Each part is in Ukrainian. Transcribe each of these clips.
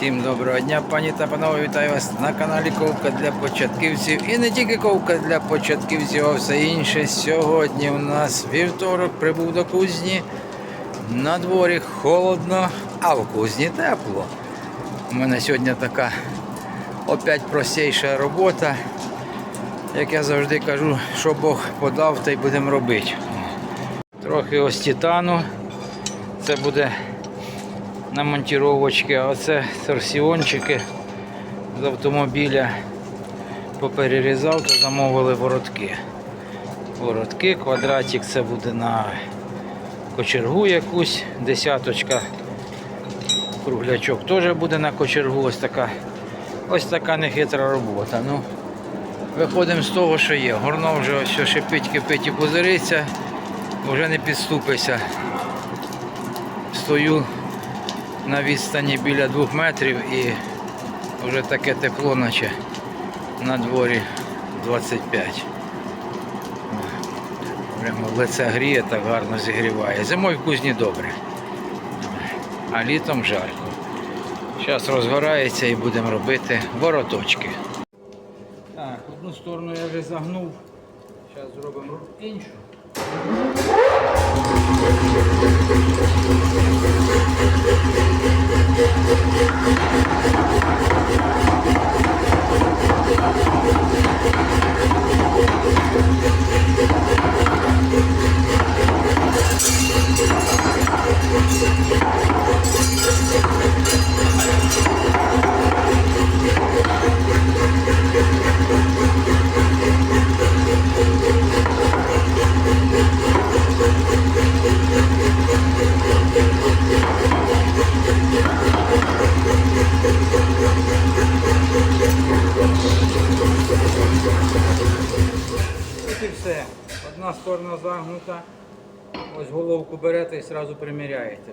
Всім доброго дня, пані та панове, вітаю вас на каналі Ковка для початківців. І не тільки ковка для початківців, а все інше. Сьогодні у нас вівторок прибув до кузні. На дворі холодно, а в кузні тепло. У мене сьогодні така опять простіша робота. Як я завжди кажу, що Бог подав, та й будемо робити. Трохи ось титану. Це буде на монтіровочки, а оце торсіончики з автомобіля поперерізав та замовили воротки. Воротки, квадратик це буде на кочергу якусь, десяточка. Круглячок теж буде на кочергу. Ось така, ось така нехитра робота. Ну, Виходимо з того, що є. Горно вже ось шипить, кипить і пузириться, вже не підступися. Стою на відстані біля двох метрів і вже таке тепло, наче на дворі 25. Прямо лице гріє, так гарно зігріває. Зимою в кузні добре, а літом жарко. Зараз розгорається і будемо робити вороточки. Так, одну сторону я вже загнув. Зараз зробимо іншу. Ось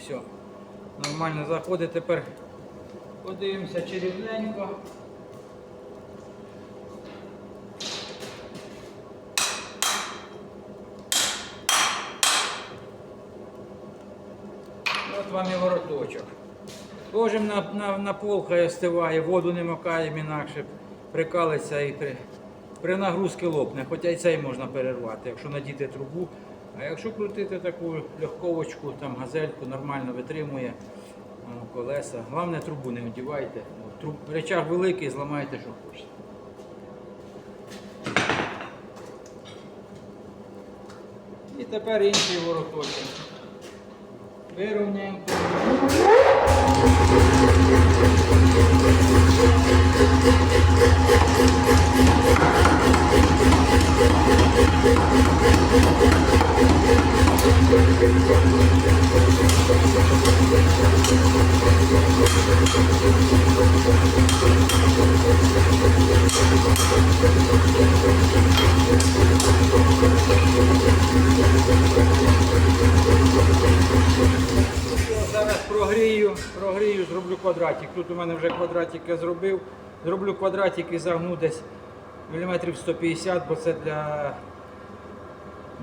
Все. Нормально заходить. Тепер подивимося чи рівненько. От вам і вороточок. Ложимо на, на, на пол, хай остиває, воду не макаємо інакше, прикалиться і при, при нагрузці лопне. Хоча й цей можна перервати, якщо надіти трубу. А якщо крутити таку легковочку, там газельку нормально витримує колеса. Головне трубу не одівайте. Труб, речах великий, зламайте, що хочете. І тепер інший вороточок. Вирівняємо. Зараз прогрію, прогрію, зроблю квадратик. Тут у мене вже квадратик я зробив. Зроблю квадратик і загну десь міліметрів 150, бо це для,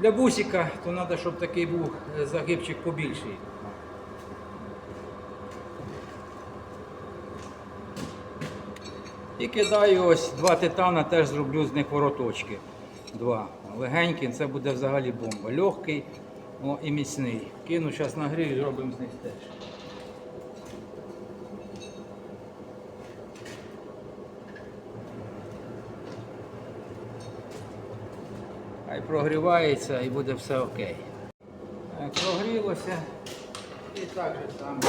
для бусика, то треба, щоб такий був е, загибчик побільший. І кидаю ось два титана, теж зроблю з них вороточки. Два. Легенькі, це буде взагалі бомба. Легкий о, і міцний. Кину зараз нагрію, зробимо з них теж. прогрівається і буде все окей. Так, прогрілося і так же там.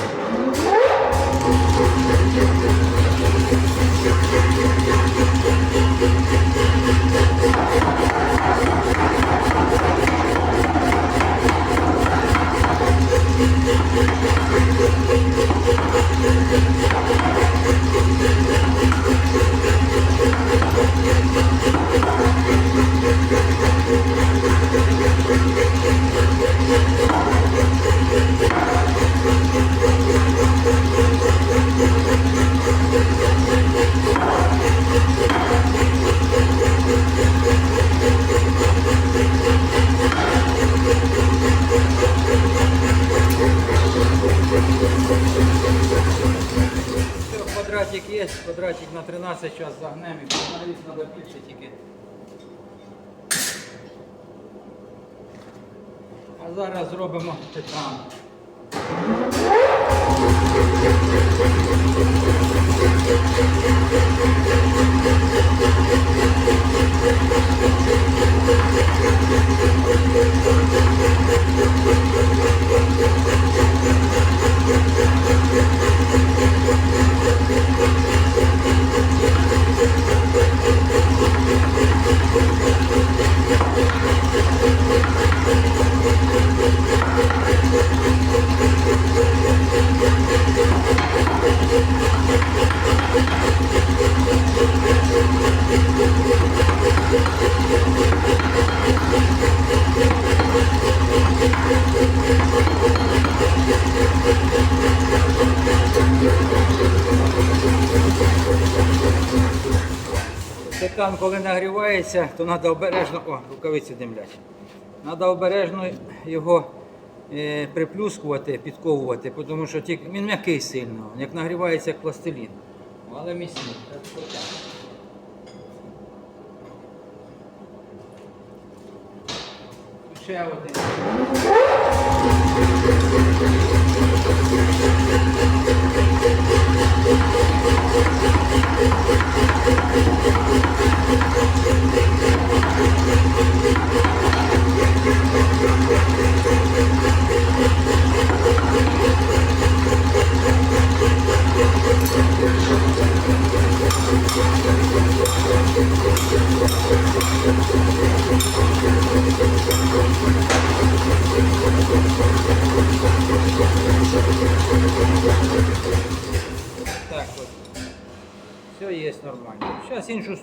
Thank you. Квадратик є, квадратик на 13 час загнемо і навіть треба більше тільки. А зараз зробимо титан. Титан, коли нагрівається, то треба обережно. О, рукавиці димлять. Треба обережно його приплюскувати, підковувати, тому що тільки, він м'який сильно, як нагрівається як пластилін. Але міцний. Ще один. Так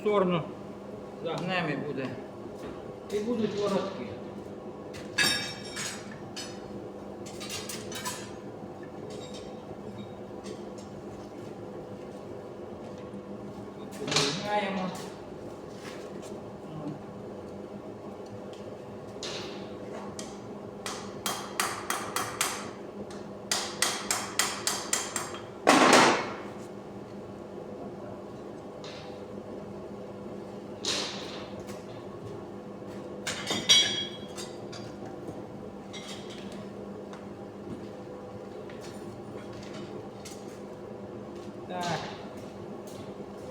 сторону загнемо і буде. І будуть воротки. Тут підрівняємо. Так.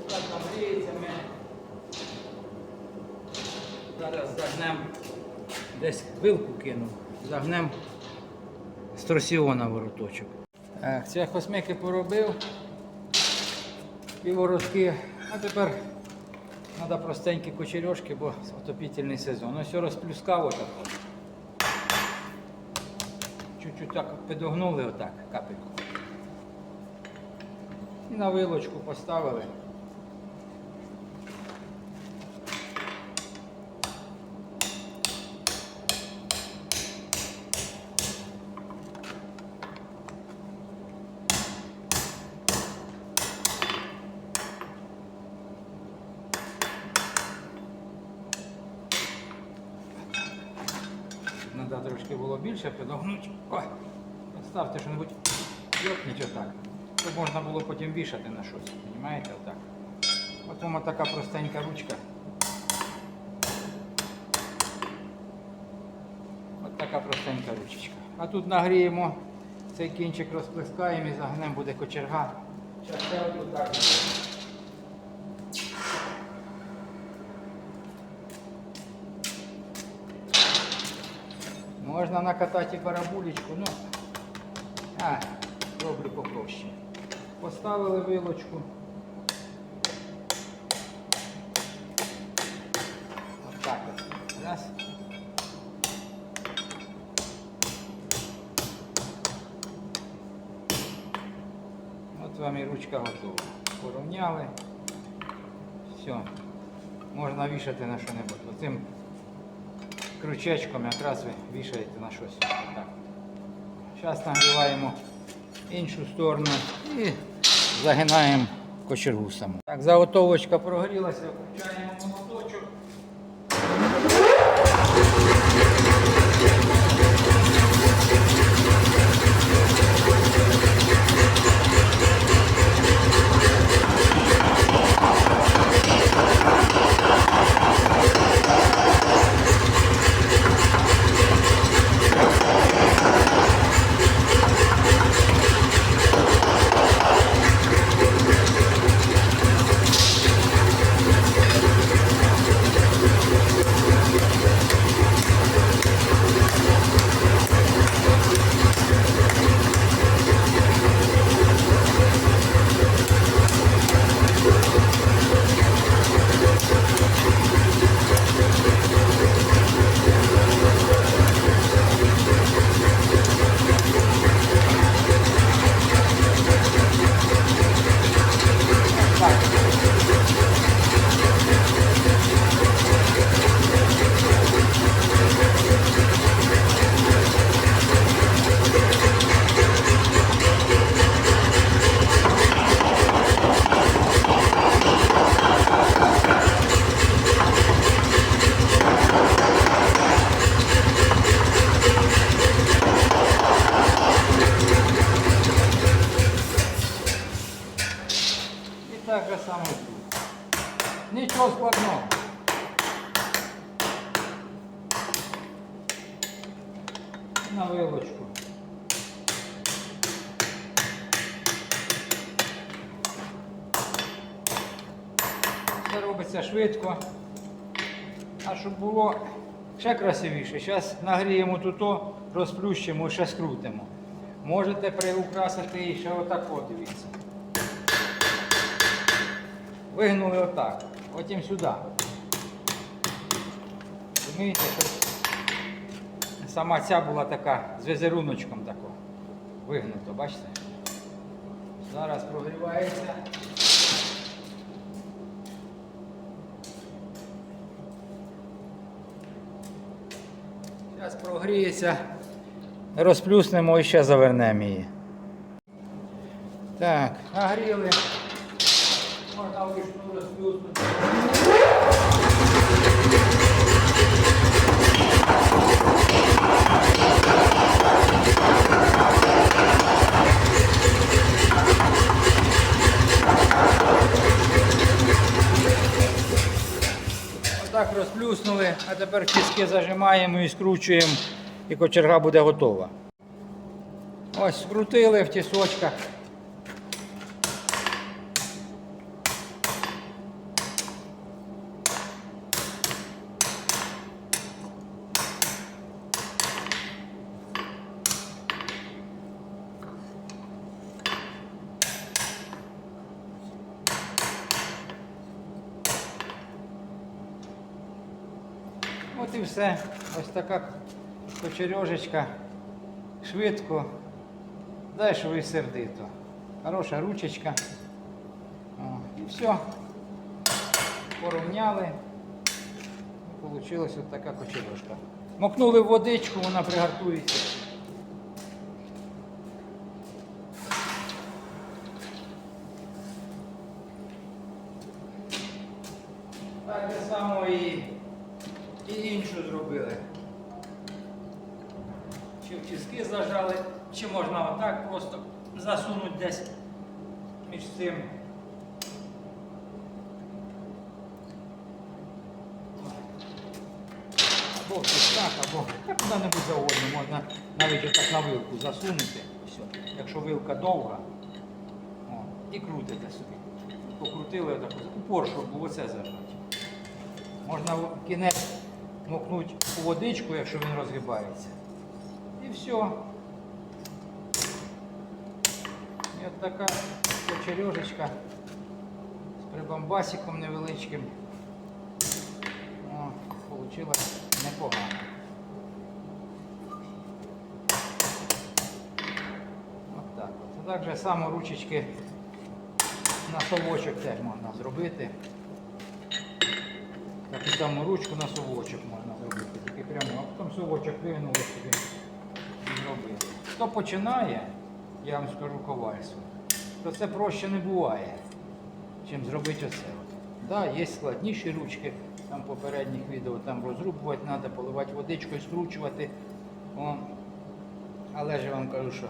Так нагріється ми. Зараз загнем, десь вилку кинув, загнем з тросіона вороточок. Так, ці хосмики поробив. І воротки. А тепер треба простенькі кучерьошки, бо отопітельний сезон. Ось розплюскав отак. Чуть-чуть так підогнули отак, капельку. І на вилочку поставили. Треба підогнути. Ой, ставте що-небудь йопніть отак. Щоб можна було потім вішати на щось. Розумієте, отак. Потім така простенька ручка. От така простенька ручечка. А тут нагріємо цей кінчик розплескаємо і загнемо буде кочерга. Зараз ще одну так. Можна накатати барабулечку, ну, а, роблю попроще. Поставили вилочку. Ось так от. Раз. От вам і ручка готова. Порівняли. Все. Можна вішати на що-небудь. Крючечком якраз ви вішаєте на щось. Зараз нагріваємо іншу сторону і загинаємо кочергу саму. Так, заготовочка прогрілася, включаємо красивіше, зараз нагріємо тут, розплющимо і ще скрутимо. Можете приукрасити і ще отако, дивіться. Вигнули отак, потім сюди. Розумієте, щоб сама ця була така з візеруночком тако. Вигнуто, бачите? Зараз прогрівається. Прогріється, розплюснемо і ще завернемо її. Так, нагріли. Можна вишну розплюснути. Розплюснули, а тепер тіски зажимаємо і скручуємо, і кочерга буде готова. Ось скрутили в тісочках. От і все. Ось така кочережечка. Швидко. Дешево ви сердито. Хороша ручечка. О, і все. Порівняли. І Получилась от така кочережка. Мокнули в водичку, вона пригартується. Так же само і, і іншу зробили. Чи в тіски зажали, чи можна отак просто засунути десь між цим. Або в тисках, або та куди-небудь завгодно. Можна навіть отак на вилку засунути. Ось, якщо вилка довга. О, і крутите собі. Покрутили отак, упор, щоб було це зажати. Можна кінець мокнути у водичку, якщо він розгибається. І все. І от така кочережечка з прибамбасиком невеличким. О, получилось непогано. Так от. Так же само ручечки на совочок теж можна зробити. Таку саму ручку на совочок можна зробити. Тільки прямо, а потім совочок вигнули собі і зробили. Хто починає, я вам скажу ковальство, то це проще не буває, чим зробити оце. Да, є складніші ручки, там попередніх відео там розрубувати треба, поливати водичкою, скручувати. О. Але ж я вам кажу, що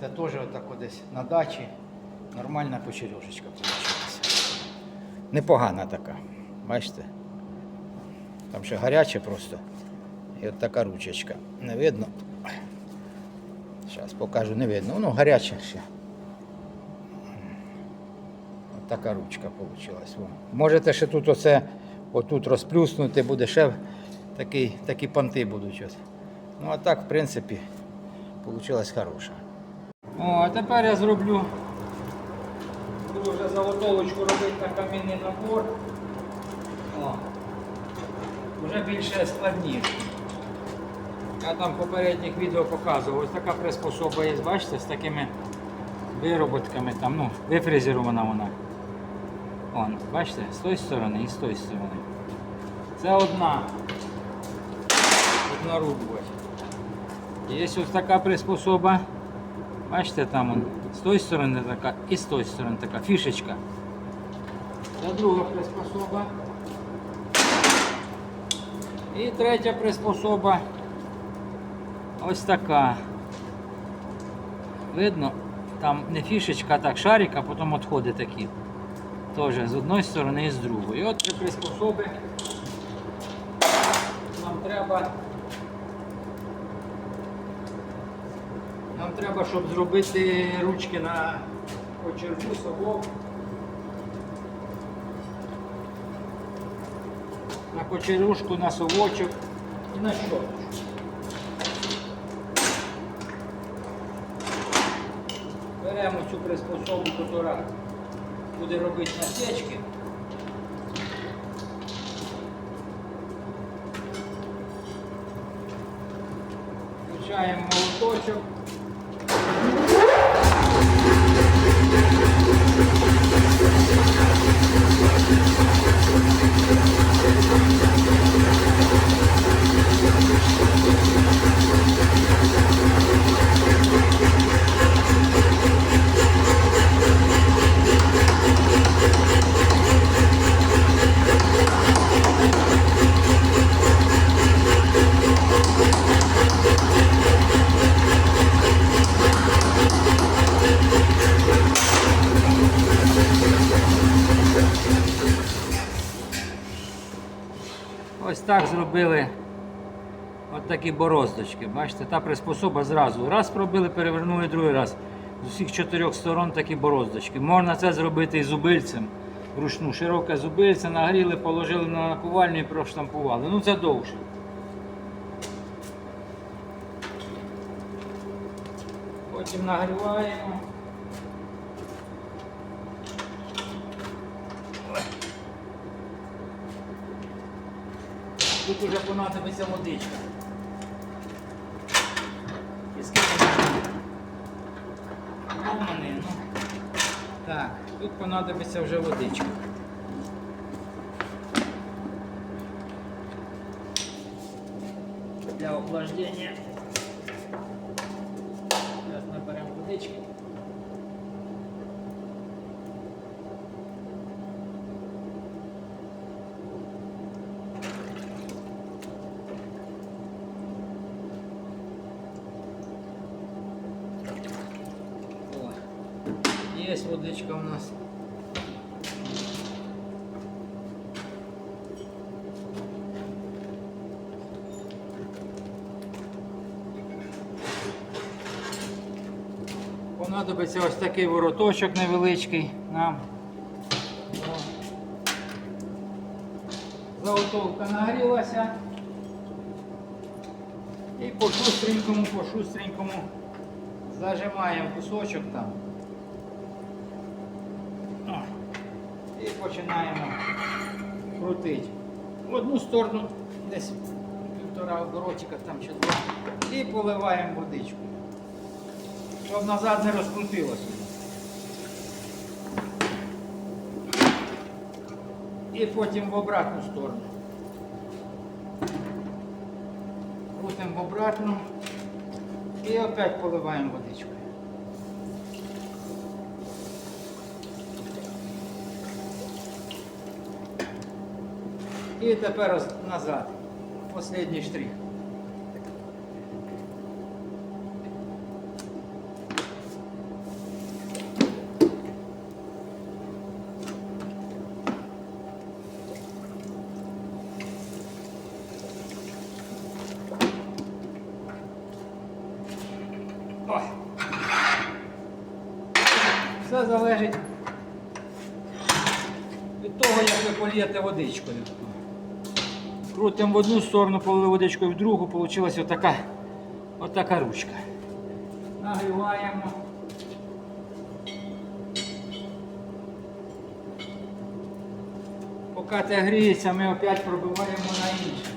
це теж отако десь на дачі нормальна почережечка вийшла. Непогана така. Бачите? Там ще гаряче просто. І от така ручечка. Не видно. Зараз покажу, не видно. Воно гаряче ще. От така ручка вийшла. Можете ще тут оце отут розплюснути, буде ще такий, такі понти будуть. От. Ну а так, в принципі, вийшла хороша. О, а тепер я зроблю. Заготовочку робити на камінний набор. Вже більше складніше. Я там в попередніх відео показував, ось така приспособа є, бачите, з такими вироботками, там, ну, вифрезерована вона. Вон, бачите, з тої сторони і з тої сторони. Це одна. Однорубувати. Є ось така приспособа. Бачите, там з тої сторони така і з тої сторони така фішечка. Друга приспособа. І третя приспособа ось така. Видно, там не фішечка, а так шарик, а потім відходи такі. Теж з одної сторони і з другої. От три приспособи. Нам треба. Треба, щоб зробити ручки на очерку совок. На кочерушку, на совочок і на щоточку. Беремо цю приспособу, яка буде робити насечки. Включаємо молоточок. Ось так зробили от бороздочки. Бачите, та приспособа зразу. Раз пробили, перевернули другий раз. З усіх чотирьох сторон такі бороздочки. Можна це зробити і зубильцем. Вручну широке зубильце, нагріли, положили на наковальню і проштампували. Ну це довше. Потім нагріваємо. Тут уже понадобиться водичка. Ну. Так, тут понадобиться вже водичка. Для охлаждения. Сейчас наберем водички. О, есть водичка у нас. Понадобиться ось такий вороточок невеличкий нам. Заготовка нагрілася. І по шустренькому, по шустренькому зажимаємо кусочок там. О. І починаємо крутити. В одну сторону десь півтора оборотика там чи два. І поливаємо водичку. Щоб назад не розкрутилося. І потім в обратну сторону. Крутимо в обратну і опять поливаємо водичкою. І тепер назад. Останній штрих. Все залежить від того, як ви полієте водичкою. Крутимо в одну сторону, полили водичкою в другу, вийшла отака, отака ручка. Нагріваємо. Поки це гріється, ми опять пробиваємо на інше.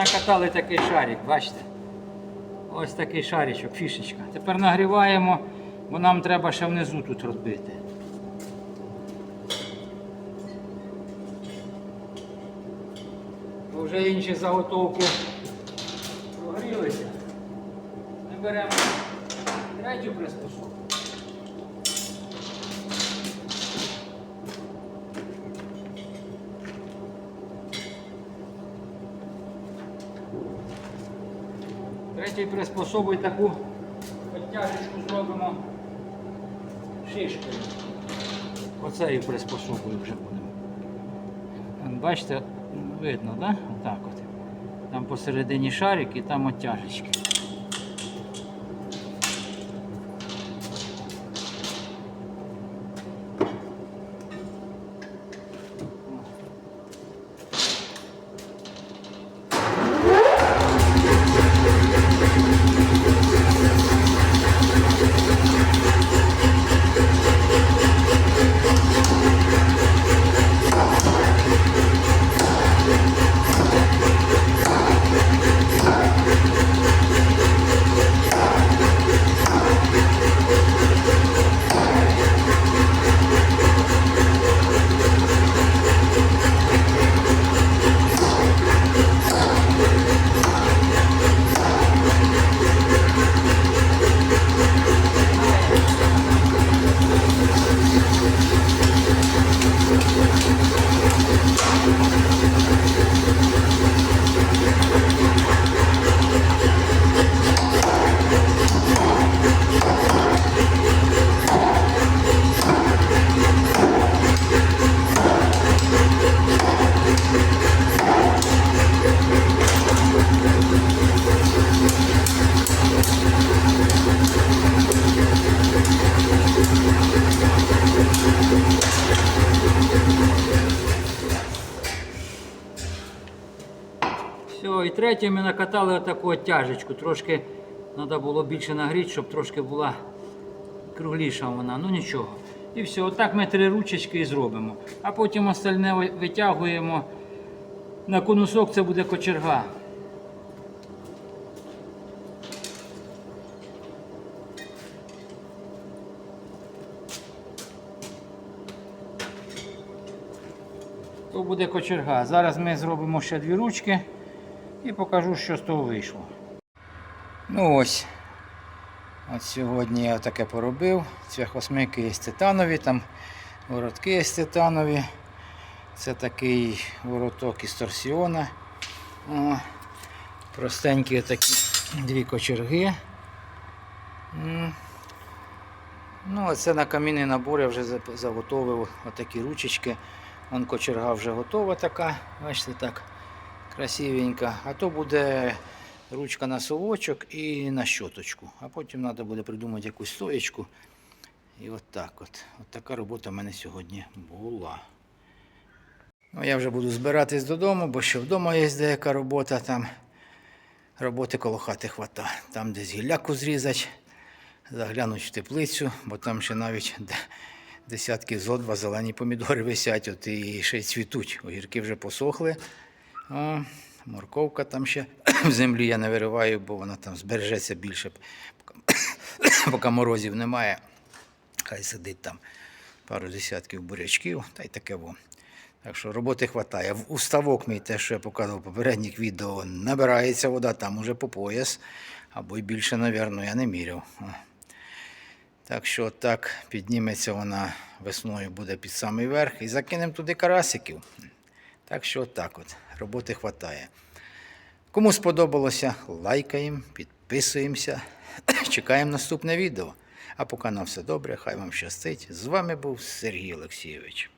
Накатали такий шарик, бачите? Ось такий шаричок, фішечка. Тепер нагріваємо, бо нам треба ще внизу тут розбити. Бо вже інші заготовки прогрілися. Ми беремо третю приспособу. Третьою приспособою таку підтяжечку зробимо шишкою. Оцею приспособою вже будемо. Бачите, видно, да? Отак от. Там посередині шарик і там. Все, третє ми накатали отаку оттяжечку. Трошки треба було більше нагріти, щоб трошки була кругліша вона. Ну нічого. І все, отак ми три ручечки і зробимо. А потім остальне витягуємо. На конусок це буде кочерга. То буде кочерга. Зараз ми зробимо ще дві ручки і покажу, що з того вийшло. Ну ось. От сьогодні я таке поробив. Цвяхосмики є титанові, там воротки є титанові. Це такий вороток із торсіона. О, простенькі такі дві кочерги. Ну, це на камінний набор я вже заготовив отакі ручечки. Вон кочерга вже готова така, бачите, так красивенька. А то буде ручка на совочок і на щоточку. А потім треба буде придумати якусь стоєчку. І от так от. От така робота в мене сьогодні була. Ну, я вже буду збиратись додому, бо ще вдома є деяка робота там. Роботи коло хати хвата. Там десь гілляку зрізати, заглянути в теплицю, бо там ще навіть десятки зо два зелені помідори висять, от і ще й цвітуть. Огірки вже посохли. Морковка там ще в землі я не вириваю, бо вона там збережеться більше, поки, морозів немає. Хай сидить там пару десятків бурячків, та й таке во. Так що роботи вистачає. В уставок мій те, що я показував в попередніх відео, набирається вода там уже по пояс, або й більше, напевно, я не міряв. Так що так підніметься вона весною буде під самий верх і закинемо туди карасиків. Так що отак от, роботи вистачає. Кому сподобалося, лайкаємо, підписуємося, чекаємо наступне відео. А поки на все добре, хай вам щастить. З вами був Сергій Олексійович.